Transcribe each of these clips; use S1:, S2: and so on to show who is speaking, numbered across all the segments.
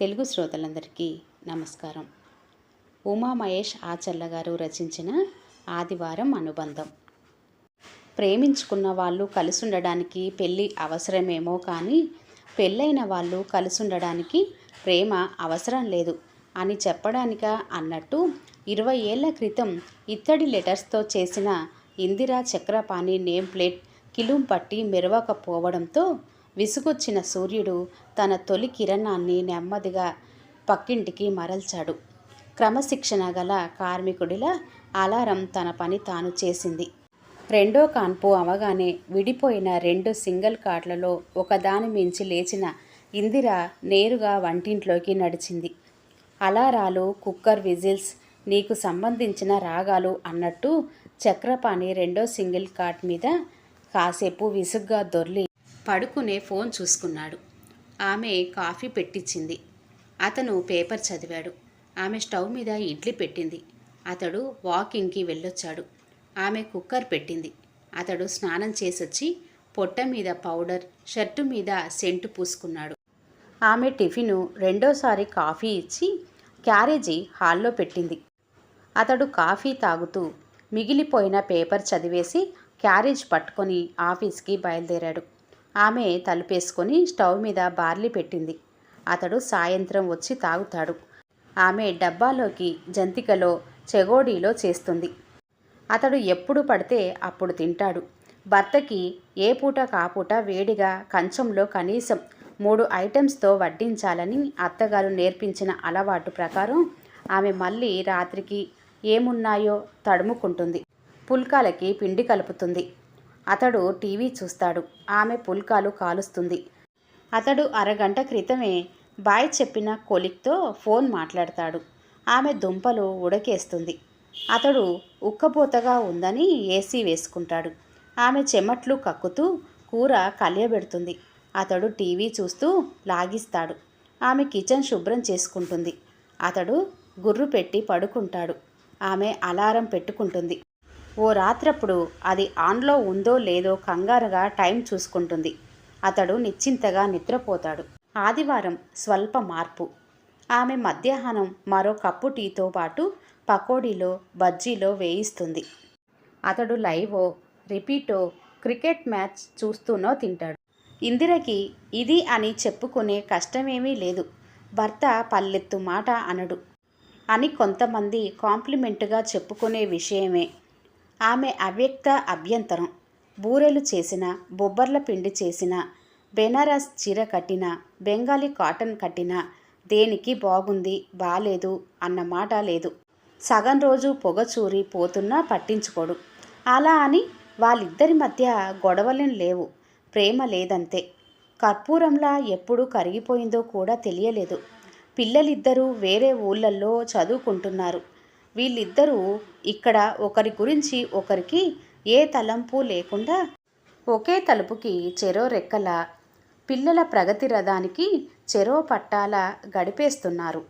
S1: తెలుగు శ్రోతలందరికీ నమస్కారం. ఉమా మహేష్ ఆచల్ల గారు రచించిన ఆదివారం అనుబంధం. ప్రేమించుకున్న వాళ్ళు కలిసుండడానికి పెళ్ళి అవసరమేమో కానీ పెళ్ళైన వాళ్ళు కలిసుండడానికి ప్రేమ అవసరం లేదు అని చెప్పడానిక అన్నట్టు ఇరవై ఏళ్ళ క్రితం ఇత్తడి లెటర్స్తో చేసిన ఇందిరా చక్రపాణి నేమ్ ప్లేట్ కిలుం పట్టి మెరవకపోవడంతో విసుగొచ్చిన సూర్యుడు తన తొలి కిరణాన్ని నెమ్మదిగా పక్కింటికి మరల్చాడు. క్రమశిక్షణ గల కార్మికుడిలా అలారం తన పని తాను చేసింది. రెండో కాన్పు అవగానే విడిపోయిన రెండు సింగిల్ కార్డులలో ఒకదాని మించి లేచిన ఇందిర నేరుగా వంటింట్లోకి నడిచింది. అలారాలు కుక్కర్ విజిల్స్ నీకు సంబంధించిన రాగాలు అన్నట్టు చక్రపాణి రెండో సింగిల్ కార్డ్ మీద కాసేపు విసుగ్గా దొర్లి పడుకునే ఫోన్ చూసుకున్నాడు. ఆమె కాఫీ పెట్టించింది అతను పేపర్ చదివాడు. ఆమె స్టవ్ మీద ఇడ్లీ పెట్టింది. అతడు వాకింగ్కి వెళ్ళొచ్చాడు. ఆమె కుక్కర్ పెట్టింది. అతడు స్నానం చేసొచ్చి పొట్ట మీద పౌడర్ షర్టు మీద సెంటు పూసుకున్నాడు. ఆమె టిఫిను రెండోసారి కాఫీ ఇచ్చి క్యారేజీ హాల్లో పెట్టింది. అతడు కాఫీ తాగుతూ మిగిలిపోయిన పేపర్ చదివేసి క్యారేజ్ పట్టుకొని ఆఫీస్కి బయలుదేరాడు. ఆమె తలుపేసుకొని స్టవ్ మీద బార్లీ పెట్టింది. అతడు సాయంత్రం వచ్చి తాగుతాడు. ఆమె డబ్బాలోకి జంతికలో చెగోడీలో చేస్తుంది. అతడు ఎప్పుడు పడితే అప్పుడు తింటాడు. భర్తకి ఏ పూట కాపూట వేడిగా కంచంలో కనీసం మూడు ఐటమ్స్తో వడ్డించాలని అత్తగారు నేర్పించిన అలవాటు ప్రకారం ఆమె మళ్ళీ రాత్రికి ఏమున్నాయో తడుముకుంటుంది. పుల్కాలకి పిండి కలుపుతుంది. అతడు టీవీ చూస్తాడు. ఆమె పుల్కాలు కాలుస్తుంది. అతడు అరగంట క్రితమే బాయ్ చెప్పిన కొలిక్తో ఫోన్ మాట్లాడతాడు. ఆమె దుంపలు ఉడకేస్తుంది. అతడు ఉక్కబోతగా ఉందని ఏసీ వేసుకుంటాడు. ఆమె చెమట్లు కక్కుతూ కూర కలియబెడుతుంది. అతడు టీవీ చూస్తూ లాగిస్తాడు. ఆమె కిచెన్ శుభ్రం చేసుకుంటుంది. అతడు గుర్రు పెట్టి పడుకుంటాడు. ఆమె అలారం పెట్టుకుంటుంది. ఓ రాత్రప్పుడు అది ఆన్లో ఉందో లేదో కంగారుగా టైం చూసుకుంటుంది. అతడు నిశ్చింతగా నిద్రపోతాడు. ఆదివారం స్వల్ప మార్పు. ఆమె మధ్యాహ్నం మరో కప్పు టీతో పాటు పకోడీలో బజ్జీలో వేయిస్తుంది. అతడు లైవో రిపీటో క్రికెట్ మ్యాచ్ చూస్తూనో తింటాడు. ఇందిరకి ఇది అని చెప్పుకునే కష్టమేమీ లేదు. భర్త పల్లెత్తు మాట అనడు. అని కొంతమంది కాంప్లిమెంటుగా చెప్పుకునే విషయమే. ఆమె అవ్యక్త అభ్యంతరం. బూరెలు చేసిన బొబ్బర్ల పిండి చేసిన బెనారస్ చీర కట్టిన బెంగాలీ కాటన్ కట్టిన దేనికి బాగుంది బాలేదు అన్న మాట లేదు. సగం రోజు పొగచూరి పోతున్నా పట్టించుకోడు. అలా అని వాళ్ళిద్దరి మధ్య గొడవలేం లేవు. ప్రేమ లేదంతే. కర్పూరంలా ఎప్పుడు కరిగిపోయిందో కూడా తెలియలేదు. పిల్లలిద్దరూ వేరే ఊళ్ళల్లో చదువుకుంటున్నారు. వీళ్ళిద్దరూ ఇక్కడ ఒకరి గురించి ఒకరికి ఏ తలంపు లేకుండా ఒకే తలుపుకి చెరో రెక్కల పిల్లల ప్రగతి రథానికి చెరో పట్టాల గడిపేస్తున్నారు.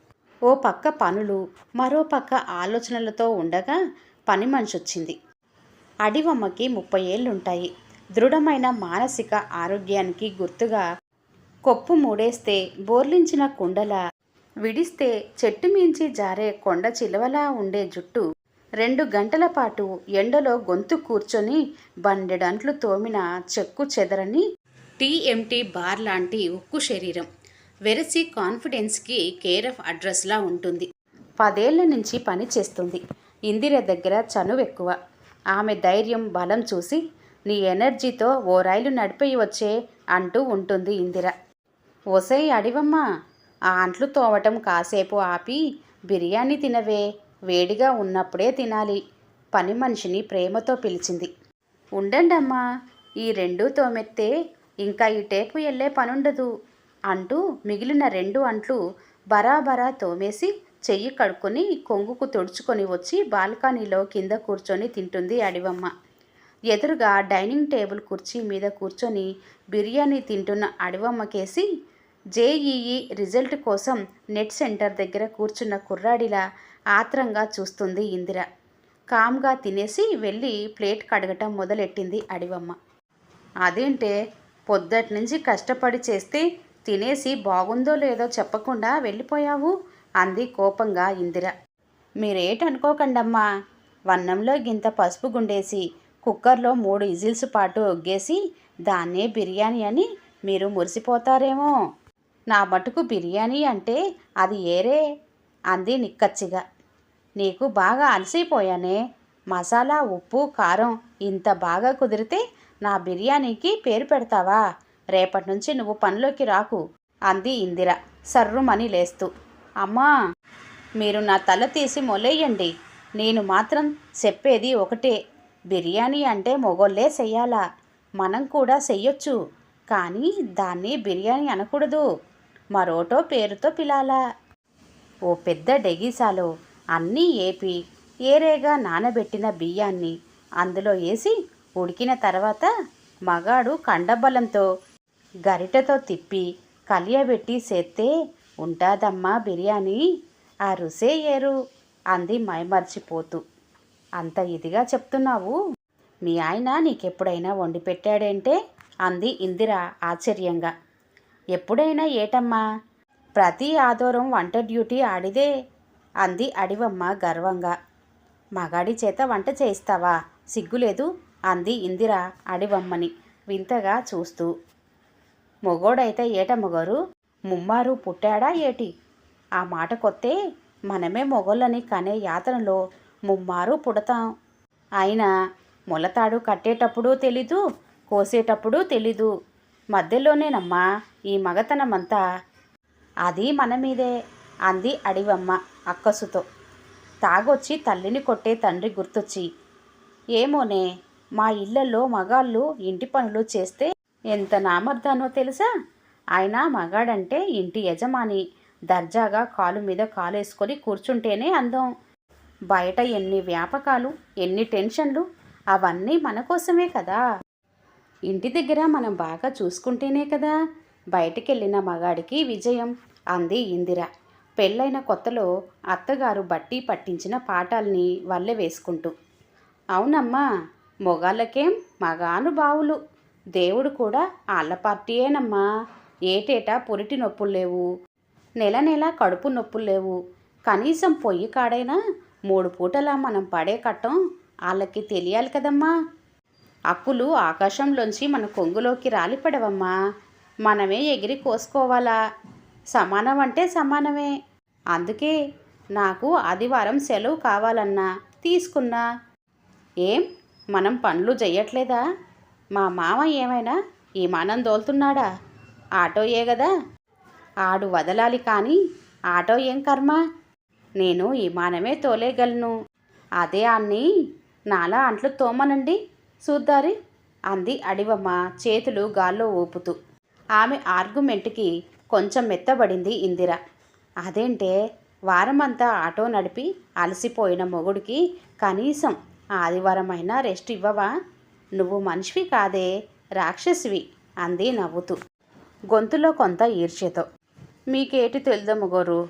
S1: ఓ పక్క పనులు మరో పక్క ఆలోచనలతో ఉండగా పని మనిషొచ్చింది. అడివమ్మకి ముప్పై ఏళ్ళుంటాయి. దృఢమైన మానసిక ఆరోగ్యానికి గుర్తుగా కొప్పు మూడేస్తే బోర్లించిన కుండల విడిస్తే చెట్టు మించి జారే కొండ చిలవలా ఉండే జుట్టు. రెండు గంటల పాటు ఎండలో గొంతు కూర్చొని బండెడంట్లు తోమిన చెక్కు చెదరని టీఎంటీ బార్ లాంటి ఉక్కు శరీరం. వెరసి కాన్ఫిడెన్స్కి కేర్ ఆఫ్ అడ్రస్లా ఉంటుంది. పదేళ్ళ నుంచి పని చేస్తుంది. ఇందిర దగ్గర చనువు ఎక్కువ ఆమె ధైర్యం బలం చూసి నీ ఎనర్జీతో ఓ రైలు నడిపి వచ్చే అంటూ ఉంటుంది ఇందిర. ఓసై అడివమ్మా! ఆ అంట్లు తోవటం కాసేపు ఆపి బిర్యానీ తినవే వేడిగా ఉన్నప్పుడే తినాలి పని మనిషిని ప్రేమతో పిలిచింది. ఉండండమ్మా ఈ రెండు తోమెత్తే ఇంకా ఈ టేపు వెళ్ళే పనుండదు అంటూ మిగిలిన రెండు అంట్లు బరాబరా తోమేసి చెయ్యి కడుక్కొని కొంగుకు తుడుచుకొని వచ్చి బాల్కనీలో కింద కూర్చొని తింటుంది అడివమ్మ. ఎదురుగా డైనింగ్ టేబుల్ కుర్చీ మీద కూర్చొని బిర్యానీ తింటున్న అడివమ్మకేసి జేఈఈ రిజల్ట్ కోసం నెట్ సెంటర్ దగ్గర కూర్చున్న కుర్రాడిలా ఆత్రంగా చూస్తుంది ఇందిర. కామ్గా తినేసి వెళ్ళి ప్లేట్ కడగటం మొదలెట్టింది అడివమ్మ. అదేంటే పొద్దటి నుంచి కష్టపడి చేస్తే తినేసి బాగుందో లేదో చెప్పకుండా వెళ్ళిపోయావు? అంది కోపంగా ఇందిర. మీరేటనుకోకండమ్మా వన్నంలో గింత పసుపు గుండేసి కుక్కర్లో మూడు ఇజిల్స్ పాటు ఒగ్గేసి దాన్నే బిర్యానీ అని మీరు మురిసిపోతారేమో. నా మటుకు బిర్యానీ అంటే అది ఏరే? అంది నిక్కచ్చిగా. నీకు బాగా అలసిపోయానే? మసాలా ఉప్పు కారం ఇంత బాగా కుదిరితే నా బిర్యానీకి పేరు పెడతావా? రేపటి నుంచి నువ్వు పనిలోకి రాకు అంది ఇందిర సర్రుమని లేస్తూ. అమ్మా! మీరు నా తల తీసి మొలేయండి. నేను మాత్రం చెప్పేది ఒకటే. బిర్యానీ అంటే మొగోళ్ళే చెయ్యాలా? మనం కూడా చెయ్యొచ్చు. కానీ దాన్ని బిర్యానీ అనకూడదు. మరోటో పేరుతో పిలాలా. ఓ పెద్ద డెగీసాలో అన్నీ ఏపి ఏరేగా నానబెట్టిన బియ్యాన్ని అందులో వేసి ఉడికిన తర్వాత మగాడు కండబలంతో గరిటెతో తిప్పి కలియబెట్టి సేత్తే ఉంటాదమ్మా బిర్యానీ ఆ రుసే ఏరు అంది మైమర్చిపోతూ. అంత ఇదిగా చెప్తున్నావు? మీ ఆయన నీకెప్పుడైనా వండి పెట్టాడంటే అంది ఇందిర ఆశ్చర్యంగా. ఎప్పుడైనా ఏటమ్మా? ప్రతి ఆదోరం వంట డ్యూటీ ఆడిదే అంది అడివమ్మ గర్వంగా. మగాడి చేత వంట చేయిస్తావా? సిగ్గులేదు అంది ఇందిర అడివమ్మని వింతగా చూస్తూ. మొగోడైతే ఏట ముమ్మారు పుట్టాడా ఏటి? ఆ మాట కొత్తే మనమే మొగోళ్ళని కనే యాతనలో ముమ్మారు పుడతాం. అయినా మొలతాడు కట్టేటప్పుడు తెలీదు కోసేటప్పుడు తెలీదు. మధ్యలోనేనమ్మా ఈ మగతనమంతా అది మన మీదే అంది అడివమ్మ అక్కసుతో. తాగొచ్చి తల్లిని కొట్టే తండ్రి గుర్తొచ్చి ఏమోనే మా ఇళ్ళలో మగాళ్ళు ఇంటి పనులు చేస్తే ఎంత నామర్దానో తెలుసా? ఆయన మగాడంటే ఇంటి యజమాని దర్జాగా కాలు మీద కాలేసుకొని కూర్చుంటేనే అందం. బయట ఎన్ని వ్యాపకాలు ఎన్ని టెన్షన్లు అవన్నీ మన కోసమే కదా. ఇంటి దగ్గర మనం బాగా చూసుకుంటేనే కదా. బయటికెళ్ళిన మగాడికి విజయం అంది ఇందిర. పెళ్ళైన కొత్తలో అత్తగారు బట్టి పట్టించిన పాఠాల్ని వల్లె వేసుకుంటూ. అవునమ్మా మొగాళ్ళకేం మగానుభావులు దేవుడు కూడా ఆళ్ళ పార్టీయేనమ్మా. ఏటేటా పురిటి నొప్పులు లేవు. నెల నెల కడుపు నొప్పులు లేవు. కనీసం పొయ్యి కాడైనా మూడు పూటలా మనం పడే కట్టం వాళ్ళకి తెలియాలి కదమ్మా. అప్పులు ఆకాశంలోంచి మన కొంగులోకి రాలిపడవమ్మా. మనమే ఎగిరి కోసుకోవాలా? సమానం అంటే సమానమే. అందుకే నాకు ఆదివారం సెలవు కావాలన్నా తీసుకున్నా. ఏం? మనం పనులు చెయ్యట్లేదా మా మామ ఏమైనా విమానం దోలుతున్నాడా? ఆటోయే కదా ఆడు వదలాలి కానీ ఆటో ఏం కర్మ? నేను విమానమే తోలేగలను. అదే అన్ని నాలా అంట్లు తోమనండి. చూద్దారి. అంది అడివమ్మ చేతులు గాల్లో ఊపుతూ. ఆమె ఆర్గ్యుమెంట్కి కొంచెం మెత్తబడింది ఇందిర. అదేంటే వారమంతా ఆటో నడిపి అలసిపోయిన మొగుడికి కనీసం ఆదివారమైనా రెస్ట్ ఇవ్వవా? నువ్వు మనిషివి కాదే రాక్షసివి అంది నవ్వుతూ. గొంతులో కొంత ఈర్ష్యతో. మీకేటి తెలుదా మొగోరు?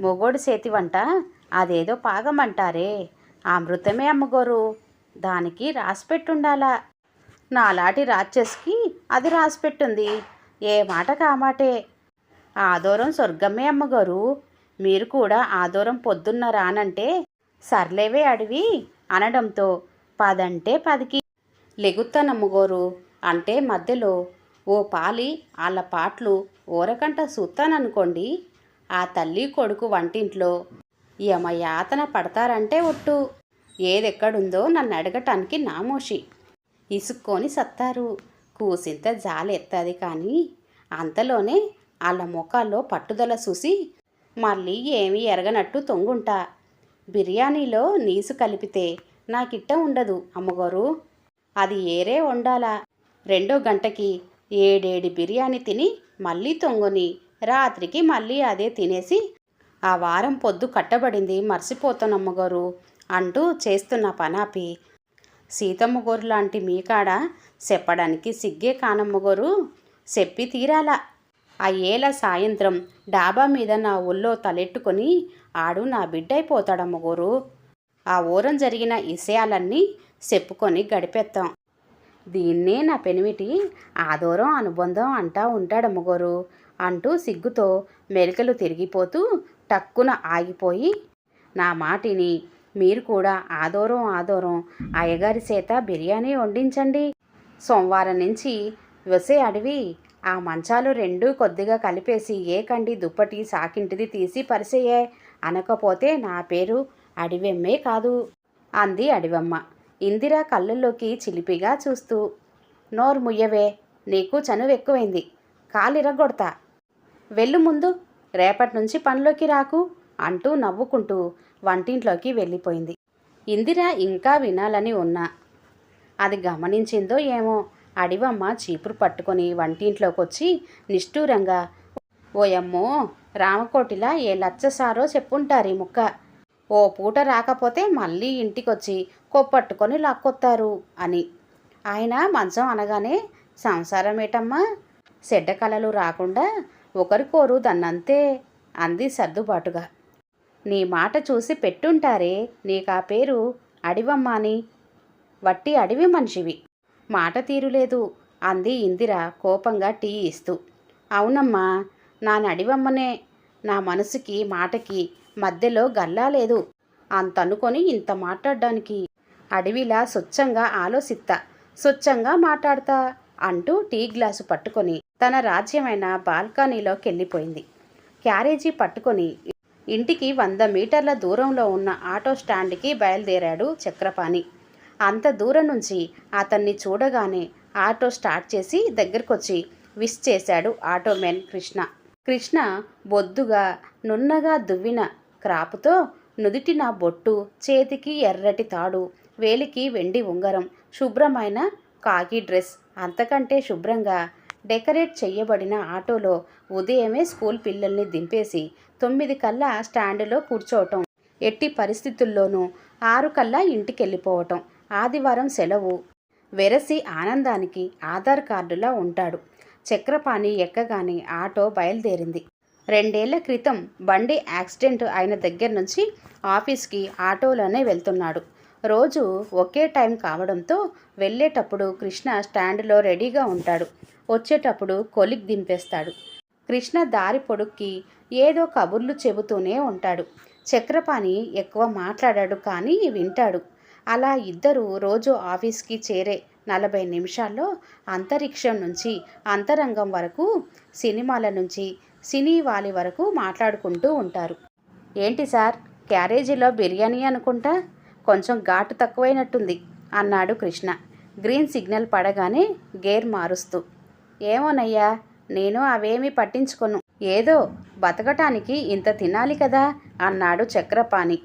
S1: మొగోడు చేతి వంట అదేదో పాగమంటారే. అమృతమే అమ్మగోరు దానికి రాసిపెట్టుండాలా నాలాటి రాక్షస్కి అది రాసిపెట్టుంది ఏ మాట కామాటే? ఆదూరం ఆదోరం స్వర్గమే అమ్మగారు. మీరు కూడా ఆదోరం పొద్దున్న రానంటే సర్లేవే అడివి అనడంతో పదంటే పదికి. లెగుతానమ్మగోరు అంటే మధ్యలో ఓ పాలి వాళ్ళ పాటలు ఊరకంట సూత్తాననుకోండి. ఆ తల్లి కొడుకు వంటింట్లో యమయాతన పడతారంటే ఒట్టు. ఏదెక్కడుందో నన్ను అడగటానికి నామోషి. ఇసుక్కొని సత్తారు. కూసింత జాలెత్తది కానీ అంతలోనే వాళ్ళ ముఖాల్లో పట్టుదల చూసి మళ్ళీ ఏమీ ఎరగనట్టు తొంగుంటా. బిర్యానీలో నీసు కలిపితే నాకిట్ట ఉండదు అమ్మగారు. అది ఏరే వండాలా? రెండో గంటకి ఏడేడి బిర్యానీ తిని మళ్ళీ తొంగుని రాత్రికి మళ్ళీ అదే తినేసి ఆ వారం పొద్దు కట్టబడింది మర్చిపోతానమ్మగారు అంటూ చేస్తున్న పనాపి సీతమ్మగోరు లాంటి మీ కాడ చెప్పడానికి సిగ్గే కానమ్మగోరు చెప్పి తీరాలా. ఆ ఏల సాయంత్రం డాబా మీద నా ఒళ్ళో తలెట్టుకొని ఆడు నా బిడ్డైపోతాడమ్మగోరు ఆ ఊరం జరిగిన విషయాలన్నీ చెప్పుకొని గడిపేస్తాం దీన్నే నా పెనిమిటి ఆదూరం అనుబంధం అంటా ఉంటాడమ్మగోరు అంటూ సిగ్గుతో మెలికలు తిరిగిపోతూ టక్కున ఆగిపోయి నా మాటిని మీరు కూడా ఆదోరం ఆదోరం. అయ్యగారి చేత బిర్యానీ వండించండి. సోమవారం నుంచి వసే అడివి. ఆ మంచాలు రెండు కొద్దిగా కలిపేసి ఏ కండి దుప్పటి సాకింటిది తీసి పరిసేయే. అనకపోతే నా పేరు అడివెమ్మే కాదు అంది అడివమ్మ. ఇందిర కళ్ళల్లోకి చిలిపిగా చూస్తూ నోరు ముయ్యవే నీకు చనువు ఎక్కువైంది. కాలిరగొడతా. వెళ్ళు ముందు రేపటి నుంచి పనిలోకి రాకు. అంటూ నవ్వుకుంటూ వంటింట్లోకి వెళ్ళిపోయింది. ఇందిర ఇంకా వినాలని ఉన్నా. అది గమనించిందో ఏమో అడివమ్మ చీపురు పట్టుకొని వంటింట్లోకి వచ్చి నిష్ఠూరంగా ఓయమ్మో రామకోటిలా ఏ లచ్చసారో చెప్పుంటారు ఈ ముక్క. ఓ పూట రాకపోతే మళ్ళీ ఇంటికొచ్చి కొప్పట్టుకొని లాక్కొత్తారు అని. ఆయన మంచం అనగానే సంసారం ఏటమ్మా చెడ్డ కలలు రాకుండా ఒకరికోరు దన్నంతే అంది సర్దుబాటుగా. నీ మాట చూసి పెట్టుంటారే నీకా పేరు అడివమ్మ అని వట్టి అడవి మనిషివి. మాట తీరులేదు. అంది ఇందిర కోపంగా టీ ఇస్తూ. అవునమ్మా నా నడివమ్మనే. నా మనసుకి మాటకి మధ్యలో గల్లా లేదు. అంతనుకొని ఇంత మాట్లాడడానికి. అడవిలా స్వచ్ఛంగా ఆలోచిత్తా స్వచ్ఛంగా మాట్లాడతా అంటూ టీ గ్లాసు పట్టుకొని తన రాజ్యమైన బాల్కనీలోకి వెళ్ళిపోయింది క్యారేజీ పట్టుకొని ఇంటికి వంద మీటర్ల దూరంలో ఉన్న ఆటో స్టాండ్కి బయలుదేరాడు చక్రపాణి. అంత దూరం నుంచి అతన్ని చూడగానే ఆటో స్టార్ట్ చేసి దగ్గరకొచ్చి విష్ చేశాడు ఆటోమెన్ కృష్ణ. కృష్ణ బొద్దుగా నున్నగా దువ్విన క్రాపుతో నుదిటిన బొట్టు చేతికి ఎర్రటి తాడు వేలికి వెండి ఉంగరం శుభ్రమైన కాకి డ్రెస్ అంతకంటే శుభ్రంగా డెకరేట్ చేయబడిన ఆటోలో ఉదయమే స్కూల్ పిల్లల్ని దింపేసి తొమ్మిది కల్లా స్టాండ్లో కూర్చోవటం ఎట్టి పరిస్థితుల్లోనూ ఆరు కల్లా ఇంటికెళ్ళిపోవటం ఆదివారం సెలవు. వెరసి ఆనందానికి ఆధార్ కార్డులా ఉంటాడు. చక్రపాణి ఎక్కగానే ఆటో బయలుదేరింది. రెండేళ్ళ క్రితం బండి యాక్సిడెంట్ అయిన దగ్గర నుంచి ఆఫీస్కి ఆటోలోనే వెళ్తున్నాడు. రోజు ఒకే టైం కావడంతో వెళ్ళేటప్పుడు కృష్ణ స్టాండ్లో రెడీగా ఉంటాడు. వచ్చేటప్పుడు కొలిక్ దింపేస్తాడు. కృష్ణ దారి పొడుక్కి ఏదో కబుర్లు చెబుతూనే ఉంటాడు. చక్రపాణి ఎక్కువ మాట్లాడాడు కానీ వింటాడు. అలా ఇద్దరు రోజు ఆఫీస్కి చేరే నలభై నిమిషాల్లో అంతరిక్షం నుంచి అంతరంగం వరకు సినిమాల నుంచి సినీ వాలి వరకు మాట్లాడుకుంటూ ఉంటారు. ఏంటి సార్ క్యారేజీలో బిర్యానీ అనుకుంటా? కొంచెం ఘాటు తక్కువైనట్టుంది అన్నాడు కృష్ణ. గ్రీన్ సిగ్నల్ పడగానే గేర్ మారుస్తూ. ఏమోనయ్యా నేను అవేమీ పట్టించుకోను. ఏదో బతకటానికి ఇంత తినాలి కదా అన్నాడు చక్రపాణి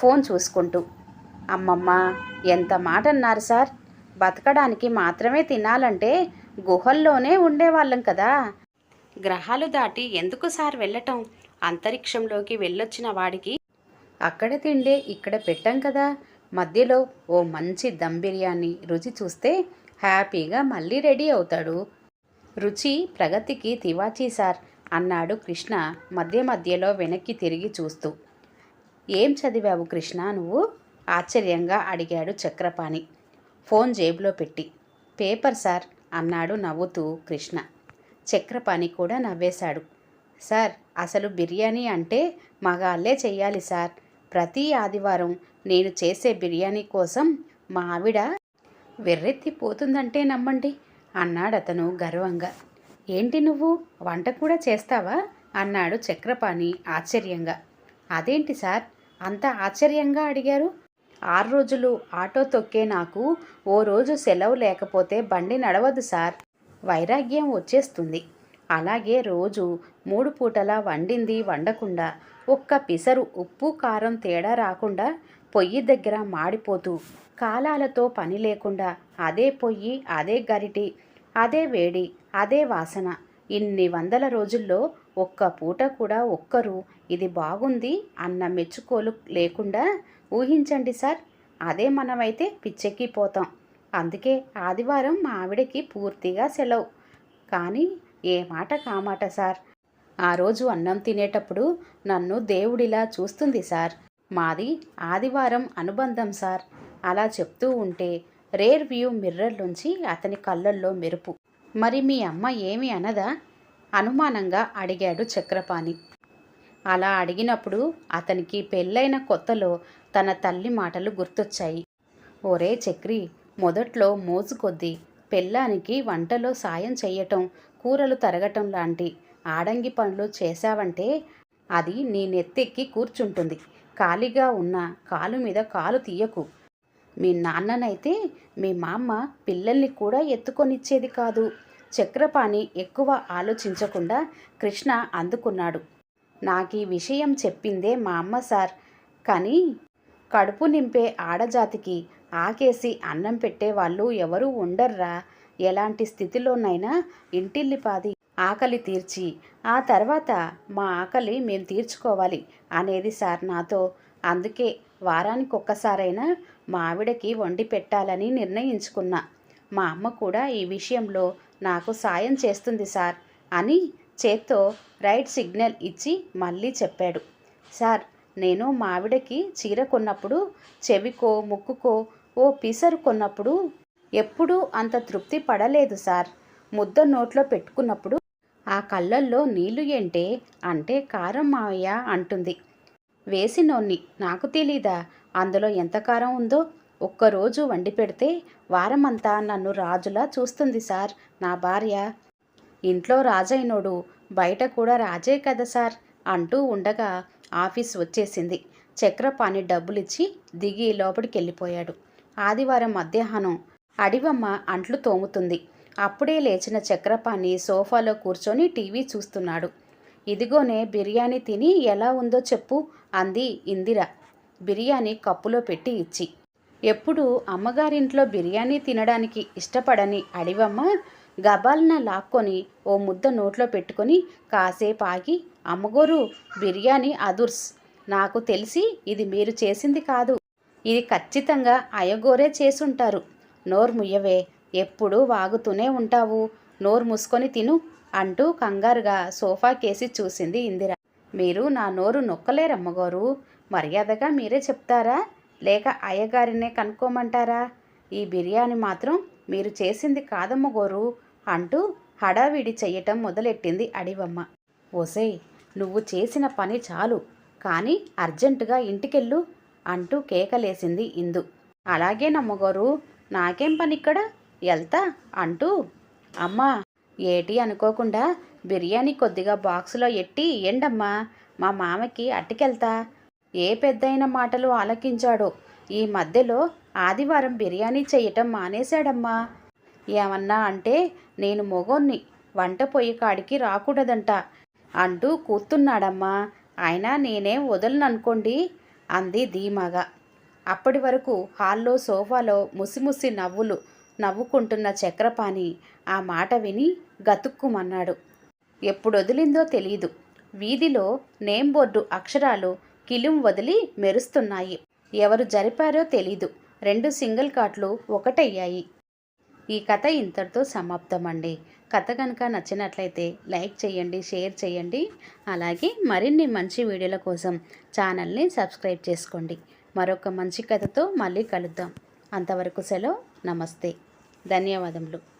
S1: ఫోన్ చూసుకుంటూ. అమ్మమ్మ ఎంత మాట అన్నారు సార్? బతకడానికి మాత్రమే తినాలంటే గుహల్లోనే ఉండేవాళ్ళం కదా. గ్రహాలు దాటి ఎందుకు సార్ వెళ్ళటం? అంతరిక్షంలోకి వెళ్ళొచ్చిన వాడికి అక్కడ తిండే ఇక్కడ పెట్టాం కదా. మధ్యలో ఓ మంచి దమ్ బిర్యానీ రుచి చూస్తే హ్యాపీగా మళ్ళీ రెడీ అవుతాడు. రుచి ప్రగతికి తివాచీ సార్ అన్నాడు కృష్ణ మధ్య మధ్యలో వెనక్కి తిరిగి చూస్తూ. ఏం చదివావు కృష్ణ నువ్వు? ఆశ్చర్యంగా అడిగాడు చక్రపాణి. ఫోన్ జేబులో పెట్టి. పేపర్ సార్ అన్నాడు నవ్వుతూ కృష్ణ. చక్రపాణి కూడా నవ్వేశాడు. సార్ అసలు బిర్యానీ అంటే మగాళ్ళే చెయ్యాలి సార్. ప్రతి ఆదివారం నేను చేసే బిర్యానీ కోసం మా ఆవిడ వెర్రెత్తిపోతుందంటే నమ్మండి అన్నాడతను గర్వంగా. ఏంటి నువ్వు? వంట కూడా చేస్తావా? అన్నాడు చక్రపాణి ఆశ్చర్యంగా. అదేంటి సార్? అంత ఆశ్చర్యంగా అడిగారు? ఆరు రోజులు ఆటో తొక్కే నాకు ఓ రోజు సెలవు లేకపోతే బండి నడవదు సార్. వైరాగ్యం వచ్చేస్తుంది. అలాగే రోజు మూడు పూటలా వండింది వండకుండా ఒక్క పిసరు ఉప్పు కారం తేడా రాకుండా పొయ్యి దగ్గర మాడిపోతూ కాలాలతో పని లేకుండా అదే పొయ్యి అదే గరిటి అదే వేడి అదే వాసన ఇన్ని వందల రోజుల్లో ఒక్క పూట కూడా ఒక్కరు ఇది బాగుంది అన్న మెచ్చుకోలు లేకుండా ఊహించండి సార్. అదే మనమైతే పిచ్చెక్కిపోతాం. అందుకే ఆదివారం మా ఆవిడకి పూర్తిగా సెలవు. కానీ ఏ మాట కామాట సార్? ఆ రోజు అన్నం తినేటప్పుడు నన్ను దేవుడిలా చూస్తుంది సార్. మాది ఆదివారం అనుబంధం సార్. అలా చెప్తూ ఉంటే రేర్ వ్యూ మిర్రర్ నుంచి అతని కళ్ళల్లో మెరుపు. మరి మీ అమ్మ ఏమి అనదా? అనుమానంగా అడిగాడు చక్రపాణి. అలా అడిగినప్పుడు అతనికి పెళ్ళైన కొత్తలో తన తల్లి మాటలు గుర్తొచ్చాయి. ఒరే చక్రి మొదట్లో మోజు కొద్దీ పెళ్ళానికి వంటలో సాయం చెయ్యటం కూరలు తరగటం లాంటి ఆడంగి పనులు చేశావంటే అది నీ నెత్తెక్కి కూర్చుంటుంది. ఖాళీగా ఉన్న కాలు మీద కాలు తీయకు. మీ నాన్ననైతే మీ మామ పిల్లల్ని కూడా ఎత్తుకొనిచ్చేది కాదు. చక్రపాణి ఎక్కువ ఆలోచించకుండా కృష్ణ అందుకున్నాడు. నాకు ఈ విషయం చెప్పిందే మా అమ్మ సార్. కానీ కడుపు నింపే ఆడజాతికి ఆకేసి అన్నం పెట్టే వాళ్ళు ఎవరూ ఉండర్రా. ఎలాంటి స్థితిలోనైనా ఇంటిల్లిపాది ఆకలి తీర్చి ఆ తర్వాత మా ఆకలి మేము తీర్చుకోవాలి అనేది సార్ నాతో. అందుకే వారానికి ఒక్కసారైనా మా ఆవిడకి వండి పెట్టాలని నిర్ణయించుకున్నా. మా అమ్మ కూడా ఈ విషయంలో నాకు సాయం చేస్తుంది సార్ అని చేత్తో రైట్ సిగ్నల్ ఇచ్చి మళ్ళీ చెప్పాడు. సార్ నేను మా ఆవిడకి చీర కొన్నప్పుడు చెవికో ముక్కుకో ఓ పీసరు కొన్నప్పుడు ఎప్పుడూ అంత తృప్తి పడలేదు సార్. ముద్ద నోట్లో పెట్టుకున్నప్పుడు ఆ కళ్ళల్లో నీళ్ళు ఏంటే? అంటే కారం మావయ్య అంటుంది. వేసినోన్ని నాకు తెలీదా? అందులో ఎంత కారం ఉందో? ఒక్కరోజు వండి పెడితే వారమంతా నన్ను రాజులా చూస్తుంది సార్ నా భార్య. ఇంట్లో రాజైనోడు బయట కూడా రాజే కదా సార్ అంటూ ఉండగా ఆఫీస్ వచ్చేసింది. చక్రపాణి డబ్బులిచ్చి దిగి లోపలికి వెళ్ళిపోయాడు ఆదివారం మధ్యాహ్నం అడివమ్మ అంట్లు తోముతుంది. అప్పుడే లేచిన చక్రపాణి సోఫాలో కూర్చొని టీవీ చూస్తున్నాడు. ఇదిగోనే బిర్యానీ తిని ఎలా ఉందో చెప్పు అంది ఇందిర. బిర్యానీ కప్పులో పెట్టి ఇచ్చి. ఎప్పుడు అమ్మగారింట్లో బిర్యానీ తినడానికి ఇష్టపడని అడివమ్మ గబాల్న లాక్కొని ఓ ముద్ద నోట్లో పెట్టుకొని కాసేపు ఆగి అమ్మగోరు బిర్యానీ అదుర్స్. నాకు తెలిసి ఇది మీరు చేసింది కాదు. ఇది ఖచ్చితంగా అయ్యగోరే చేసుంటారు. నోరు ముయ్యవే ఎప్పుడూ వాగుతూనే ఉంటావు. నోరు మూసుకొని తిను అంటూ కంగారుగా సోఫా కేసి చూసింది ఇందిర. మీరు నా నోరు నొక్కలేరమ్మగోరు మర్యాదగా మీరే చెప్తారా? లేక అయ్యగారినే కనుక్కోమంటారా? ఈ బిర్యానీ మాత్రం మీరు చేసింది కాదమ్మగోరు అంటూ హడావిడి చెయ్యటం మొదలెట్టింది అడివమ్మ. ఓసేయ్ నువ్వు చేసిన పని చాలు కానీ అర్జెంటుగా ఇంటికెళ్ళు అంటూ కేకలేసింది ఇందు. అలాగే నమ్మగోరు నాకేం పని ఇక్కడ వెళ్తా అంటూ అమ్మా ఏటి అనుకోకుండా బిర్యానీ కొద్దిగా బాక్సులో ఎట్టి ఎండమ్మా మా మామకి అట్టుకెళ్తా. ఏ పెద్దయిన మాటలు ఆలకించాడో. ఈ మధ్యలో ఆదివారం బిర్యానీ చేయటం మానేశాడమ్మా. ఏమన్నా అంటే నేను మొగోన్ని వంట పొయ్యి కాడికి రాకూడదంట అంటూ కూతున్నాడమ్మా అయినా నేనేం వదలననుకోండి? అంది ధీమాగా. అప్పటి వరకు హాల్లో సోఫాలో ముసిముసి నవ్వులు నవ్వుకుంటున్న చక్రపాణి ఆ మాట విని గతుక్కుమన్నాడు. ఎప్పుడు వదిలిందో తెలియదు వీధిలో నేమ్ బోర్డు అక్షరాలు కిలుం వదిలి మెరుస్తున్నాయి. ఎవరు జరిపారో తెలీదు. రెండు సింగిల్ కాట్లు ఒకటయ్యాయి. ఈ కథ ఇంతటితో సమాప్తమండి. కథ కనుక నచ్చినట్లయితే లైక్ చేయండి షేర్ చేయండి. అలాగే మరిన్ని మంచి వీడియోల కోసం ఛానల్ని సబ్స్క్రైబ్ చేసుకోండి. మరొక మంచి కథతో మళ్ళీ కలుద్దాం. అంతవరకు సెలవు. నమస్తే. ధన్యవాదములు.